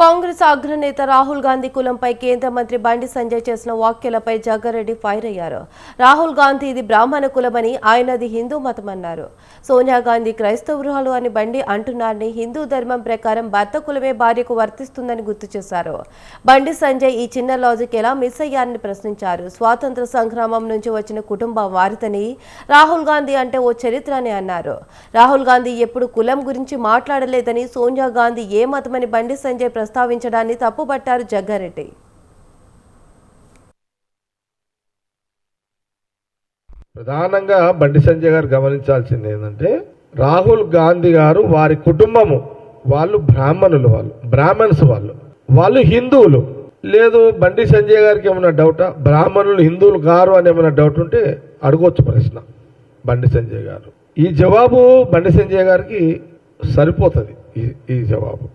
కాంగ్రెస్ అగ్రనేత రాహుల్ గాంధీ కులంపై కేంద్ర మంత్రి బండి సంజయ్ చేసిన వ్యాఖ్యలపై జగ్గారెడ్డి ఫైర్ అయ్యారు. రాహుల్ గాంధీ ఇది బ్రాహ్మణ కులమని ఆయనది హిందూ మతమన్నారు. సోనియా గాంధీ క్రైస్తవురాలు అని బండి అంటున్నారని హిందూ ధర్మం ప్రకారం భర్త కులమే భార్యకు వర్తిస్తుందని గుర్తు చేశారు. బండి సంజయ్ ఈ చిన్న లాజిక్ ఎలా మిస్ అయ్యారని ప్రశ్నించారు. స్వాతంత్ర సంగ్రామం నుంచి వచ్చిన కుటుంబం వారితని రాహుల్ గాంధీ అంటే ఓ చరిత్ర అని అన్నారు. రాహుల్ గాంధీ ఎప్పుడు కులం గురించి మాట్లాడలేదని సోనియా గాంధీ ఏ మతమని బండి సంజయ్ ప్రస్తావించడాన్ని తప్పుపట్టారు జగ్గారెడ్డి. ప్రధానంగా బండి సంజయ్ గారు గమనించాల్సింది ఏంటంటే రాహుల్ గాంధీ గారు వారి కుటుంబము వాళ్ళు బ్రాహ్మణులు వాళ్ళు బ్రాహ్మణ్స్ వాళ్ళు. వాళ్ళు హిందువులు. లేదు బండి సంజయ్ గారికి ఏమైనా డౌటా? బ్రాహ్మణులు హిందువులు గారు అని ఏమైనా డౌట్ ఉంటే అడగొచ్చు ప్రశ్న బండి సంజయ్ గారు. ఈ జవాబు బండి సంజయ్ గారికి సరిపోతుంది ఈ ఈ జవాబు.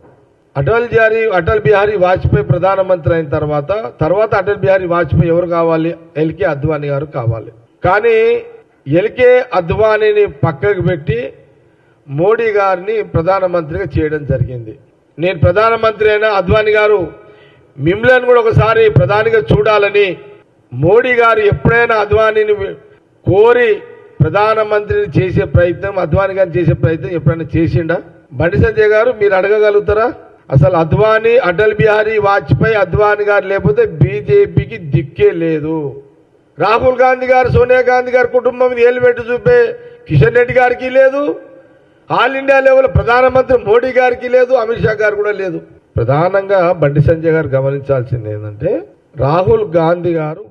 అటల్ బిహారీ అటల్ బిహారీ వాజ్పేయి ప్రధానమంత్రి అయిన తర్వాత తర్వాత అటల్ బిహారీ వాజ్పేయి ఎవరు కావాలి? ఎల్కే అద్వానీ గారు కావాలి. కానీ ఎల్కే అద్వానీని పక్కకు పెట్టి మోడీ గారిని ప్రధానమంత్రిగా చేయడం జరిగింది. నేను ప్రధానమంత్రి అయిన అద్వానీ గారు మిమ్మల్ని కూడా ఒకసారి ప్రధానిగా చూడాలని మోడీ గారు ఎప్పుడైనా అద్వానీని కోరి ప్రధానమంత్రిని చేసే ప్రయత్నం అద్వానీ గారిని చేసే ప్రయత్నం ఎప్పుడైనా చేసిండా? బండి సంజయ్ గారు మీరు అడగగలుగుతారా? అసలు అద్వానీ అటల్ బిహారీ వాజ్పేయి అద్వానీ గారు లేకపోతే బీజేపీకి దిక్కే లేదు. రాహుల్ గాంధీ గారు సోనియా గాంధీ గారి కుటుంబం మీద ఏలు పెట్టి చూపే కిషన్ రెడ్డి గారికి లేదు. ఆల్ ఇండియా లెవెల్ ప్రధానమంత్రి మోడీ గారికి లేదు అమిత్ షా గారు కూడా లేదు. ప్రధానంగా బండి సంజయ్ గారు గమనించాల్సింది ఏంటంటే రాహుల్ గాంధీ గారు